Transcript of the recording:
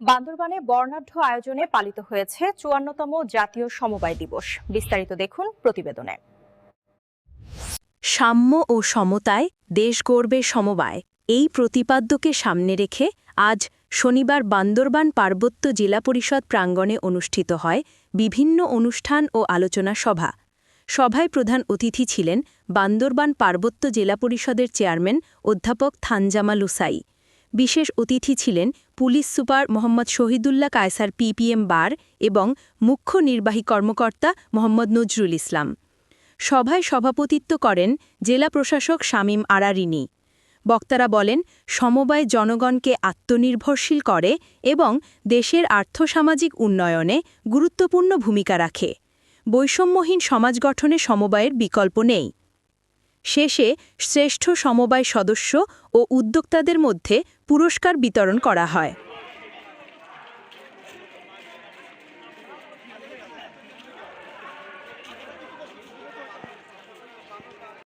বান্দরবানে বর্ণাঢ্য আয়োজনে পালিত হয়েছে চুয়ান্নতম জাতীয় সমবায় দিবস। বিস্তারিত দেখুন প্রতিবেদনে। সাম্য ও সমতায় দেশ গড়বে সমবায়। এই প্রতিপাদ্যকে সামনে রেখে আজ শনিবার বান্দরবান পার্বত্য জেলা পরিষদ প্রাঙ্গণে অনুষ্ঠিত হয় বিভিন্ন অনুষ্ঠান ও আলোচনা সভা। সভায় প্রধান অতিথি ছিলেন বান্দরবান পার্বত্য জেলা পরিষদের চেয়ারম্যান অধ্যাপক থানজামা উসাই বিশেষ অতিথি ছিলেন police super Mohammad Shahidullah Kaiser PPM bar এবং মুখ্য নির্বাহী কর্মকর্তা মোহাম্মদ নজরুল ইসলাম। সভায় সভাপতিত্ব করেন জেলা প্রশাসক শামীম আরারিনী। বক্তারা বলেন, সমবায় জনগণকে আত্মনির্ভরশীল করে এবং দেশের আর্থসামাজিক উন্নয়নে গুরুত্বপূর্ণ ভূমিকা রাখে। বৈষম্যহীন সমাজ গঠনে সমবায়ের বিকল্প নেই। শেষে শ্রেষ্ঠ সমবায় সদস্য ও উদ্যোক্তাদের মধ্যে পুরস্কার বিতরণ করা হয়।